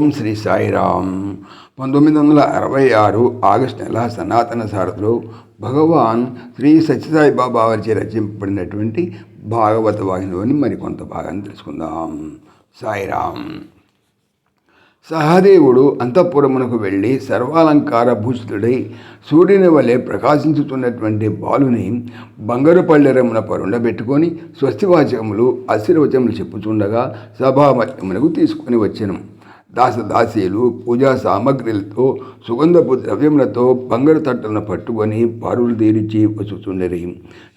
ఓం శ్రీ సాయిరామ్. పంతొమ్మిది వందల అరవై ఆరు ఆగస్టు నెల సనాతన సారథిలో భగవాన్ శ్రీ సత్యసాయి బాబా వారిచే రచింపబడినటువంటి భాగవత వాహినిలోని మరికొంత భాగాన్ని తెలుసుకుందాం. సాయిరామ్. సహదేవుడు అంతఃపురమునకు వెళ్ళి సర్వాలంకార భూషితుడై సూర్యుని వలె ప్రకాశించుతున్నటువంటి బాలుని బంగారు పళ్ళెరమున పరుండబెట్టుకొని స్వస్తివాచకములు ఆశీర్వచములు చెప్పుచుండగా సభామధ్యమునకు తీసుకొని వచ్చెను. దాసదాసీలు పూజా సామగ్రిలతో సుగంధపు ద్రవ్యములతో బంగారు తట్టలను పట్టుకొని పారులు తీరిచి వచ్చుచుండరి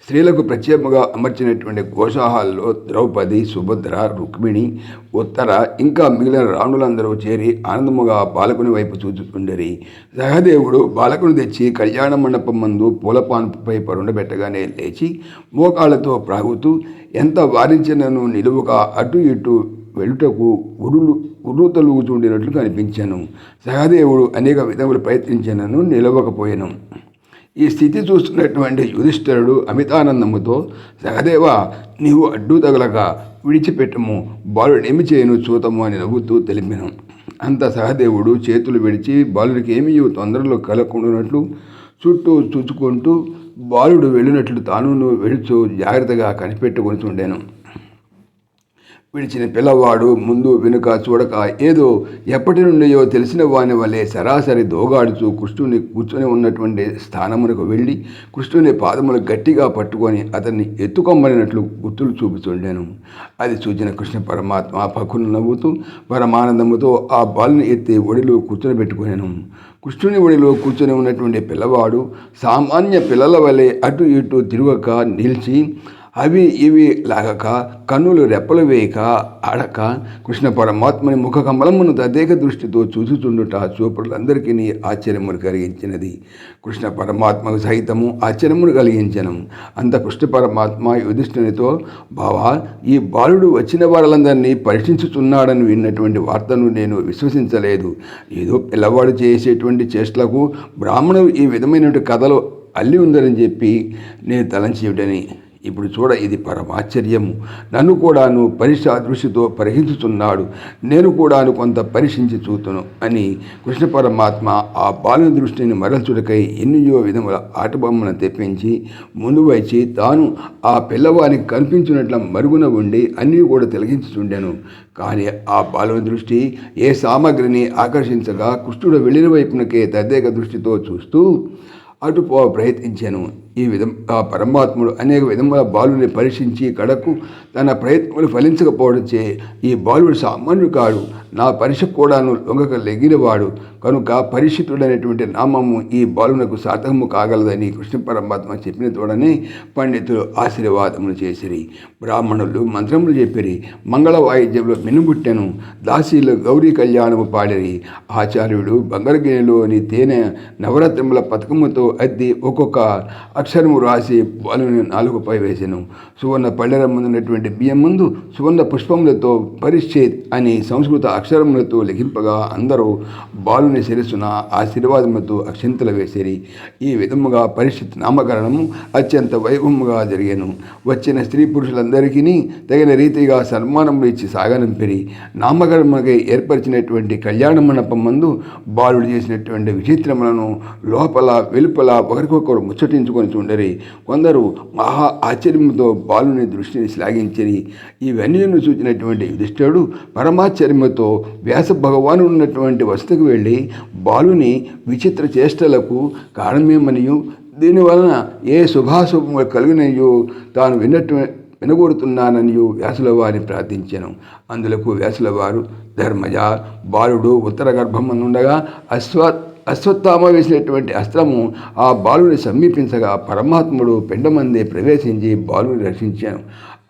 స్త్రీలకు ప్రత్యేకంగా అమర్చినటువంటి ఘోషాహాల్లో ద్రౌపది సుభద్ర రుక్మిణి ఉత్తర ఇంకా మిగిలిన రాణులందరూ చేరి ఆనందముగా బాలకుని వైపు చూచుతుండరి సహదేవుడు బాలకుని తెచ్చి కళ్యాణ మండపం మందు పూలపాన్పుపై పరుండబెట్టగానే లేచి మోకాళ్ళతో ప్రాగుతూ ఎంత వారించినను నిలువుగా అటు ఇటు వెలుటకు ఉరులు ఉర్రుతలుగుతుండినట్లు కనిపించాను. సహదేవుడు అనేక విధములు ప్రయత్నించినను నిలవకపోయాను. ఈ స్థితి చూస్తున్నటువంటి యుధిష్ఠరుడు అమితానందముతో సహదేవ నీవు అడ్డు తగలక విడిచిపెట్టము. బాలుడేమి చేయను? చూతము అని నవ్వుతూ తెలిపాను. అంత సహదేవుడు చేతులు విడిచి బాలుడికి ఏమీ తొందరలో కలకుండానట్లు చుట్టూ చూచుకుంటూ బాలుడు వెళ్ళినట్లు తాను వెళుచు జాగ్రత్తగా కనిపెట్టుకొని ఉండాను విడిచిన పిల్లవాడు ముందు వెనుక చూడక ఏదో ఎప్పటి నుండియో తెలిసిన వాని వలె సరాసరి దోగాడుచు కృష్ణుని కూర్చొని ఉన్నటువంటి స్థానమునకు వెళ్ళి కృష్ణుని పాదములు గట్టిగా పట్టుకొని అతన్ని ఎత్తుకొమ్మనినట్లు గుర్తులు చూపుతుండాను అది చూచిన కృష్ణ పరమాత్మ పక్కును నవ్వుతూ పరమానందముతో ఆ బాలుని ఎత్తి ఒడిలో కూర్చొని పెట్టుకున్నాను కృష్ణుని ఒడిలో కూర్చొని ఉన్నటువంటి పిల్లవాడు సామాన్య పిల్లల వలె అటు ఇటు తిరగక నిలిచి అవి ఇవి లాగక కన్నులు రెప్పలు వేయక ఆడక కృష్ణ పరమాత్మని ముఖ కమలమును తదేక దృష్టితో చూచుచుండుట చూపులందరికీ ఆశ్చర్యమును కలిగించినది. కృష్ణ పరమాత్మకు సహితము ఆశ్చర్యమును కలిగించను. అంత కృష్ణ పరమాత్మ యుధిష్ఠునితో బావా ఈ బాలుడు వచ్చిన వారందరినీ పరీక్షించుచున్నాడని విన్నటువంటి వార్తను నేను విశ్వసించలేదు. ఏదో పిల్లవాడు చేసేటువంటి చేష్టలకు బ్రాహ్మణుడు ఈ విధమైనటువంటి కథలు అల్లి ఉందని చెప్పి నేను తలంచేయుడని. ఇప్పుడు చూడ ఇది పరమాశ్చర్యము. నన్ను కూడాను పరిశా దృష్టితో పరిహించుతున్నాడు నేను కూడాను కొంత పరిశించి చూతును అని కృష్ణ పరమాత్మ ఆ బాలుని దృష్టిని మరల్చుడకై ఎన్నో విధముల ఆటబొమ్మను తెప్పించి ముందు వచ్చి తాను ఆ పిల్లవానికి కనిపించినట్ల మరుగున ఉండి అన్నీ కూడా తిలగించుచుండెను కానీ ఆ బాలుని దృష్టి ఏ సామగ్రిని ఆకర్షించగా కృష్ణుడు వెళ్ళిన వైపునకే తదేక దృష్టితో చూస్తూ అటుపో ప్రయత్నించాను. ఈ విధం ఆ పరమాత్ముడు అనేక విధముల బాలుని పరీక్షించి కడకు తన ప్రయత్నములు ఫలించకపోవడంచే ఈ బాలుడు సామాన్యుడు కాడు. నా పరీక్ష కూడాను లొంగక లెగినవాడు కనుక పరిశుద్ధుడైనటువంటి నామము ఈ బాలునకు సాధకము కాగలదని కృష్ణ పరమాత్మ చెప్పిన తోడనే పండితులు ఆశీర్వాదములు చేసిరి. బ్రాహ్మణులు మంత్రములు చెప్పిరి. మంగళ వాయిద్యంలో మినుబుట్టెను దాసీలు గౌరీ కళ్యాణము పాడిరి. ఆచార్యుడు బంగారగిరిలోని తేనె నవరత్నముల పథకముతో అద్ది ఒక్కొక్క అక్షరము రాసి బాలుని నాలుగుపై వేసెను. సువర్ణ పళ్ళెర ముందున్నటువంటి బియ్యం ముందు సువర్ణ పుష్పములతో పరిశ్చేత్ అని సంస్కృత అక్షరములతో లిఖింపగా అందరూ బాలుని శిరస్సున ఆశీర్వాదములతో అక్షంతలు వేసిరి. ఈ విధముగా పరిస్థితి నామకరణము అత్యంత వైభవముగా జరిగాను. వచ్చిన స్త్రీ పురుషులందరికీ తగిన రీతిగా సన్మానములు ఇచ్చి సాగనంపిరి. నామకరణములకై ఏర్పరిచినటువంటి కళ్యాణ మండపం మందు బాలుడు చేసినటువంటి విచిత్రములను లోపల వెలుపల ఒకరికొకరు ముచ్చటించుకొని ఉండరి కొందరు మహా ఆశ్చర్యంతో బాలుని దృష్టిని శ్లాఘించని ఇవన్నీ చూచినటువంటి యుధిష్ఠుడు పరమాశ్చర్యంతో వ్యాస భగవాను ఉన్నటువంటి వసతికి వెళ్ళి బాలుని విచిత్ర చేష్టలకు కారణమేమనియు? దీనివలన ఏ శుభాశుభము కలిగినయో తాను విన్నటువంటి వినగొడుతున్నాననియు వ్యాసుల వారిని ప్రార్థించాను. అందులకు వ్యాసుల వారు ధర్మజ బాలుడు ఉత్తర గర్భమనుండగా అశ్వ అశ్వత్థామ వేసినటువంటి అస్త్రము ఆ బాలుని సమీపించగా పరమాత్ముడు పెండమందే ప్రవేశించి బాలుని రక్షించాను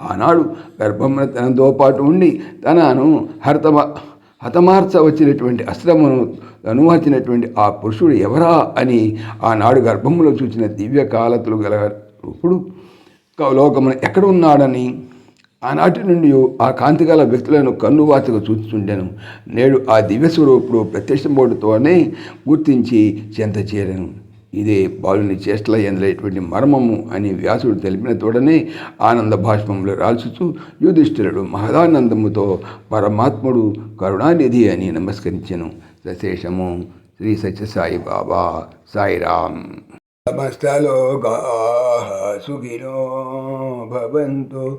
ఆనాడు గర్భమున తనతో పాటు ఉండి తనను హర్తమ హతమార్చ వచ్చినటువంటి అస్త్రమును అనుమర్చినటువంటి ఆ పురుషుడు ఎవరా అని ఆనాడు గర్భములో చూసిన దివ్య కాలతులు గల రూపుడు. లోకమున ఎక్కడ ఉన్నాడని ఆనాటి నుండి ఆ కాంతిగల వ్యక్తులను కన్నువాతగా చూస్తుండెను. నేడు ఆ దివ్య స్వరూపుడు ప్రత్యక్షమోడుతోనే గుర్తించి చెంత చేరను. ఇదే బాలుని చేష్టల ఎందలైనటువంటి మర్మము అని వ్యాసుడు తెలిపిన తోడనే ఆనంద భాష్పంలో రాల్చుతూ యుధిష్ఠిరుడు మహదానందముతో పరమాత్ముడు కరుణానిధి అని నమస్కరించెను. సశేషము శ్రీ సత్యసాయి బాబా సాయిరామ్. సమస్తలోకా సుఖినో భవంతు.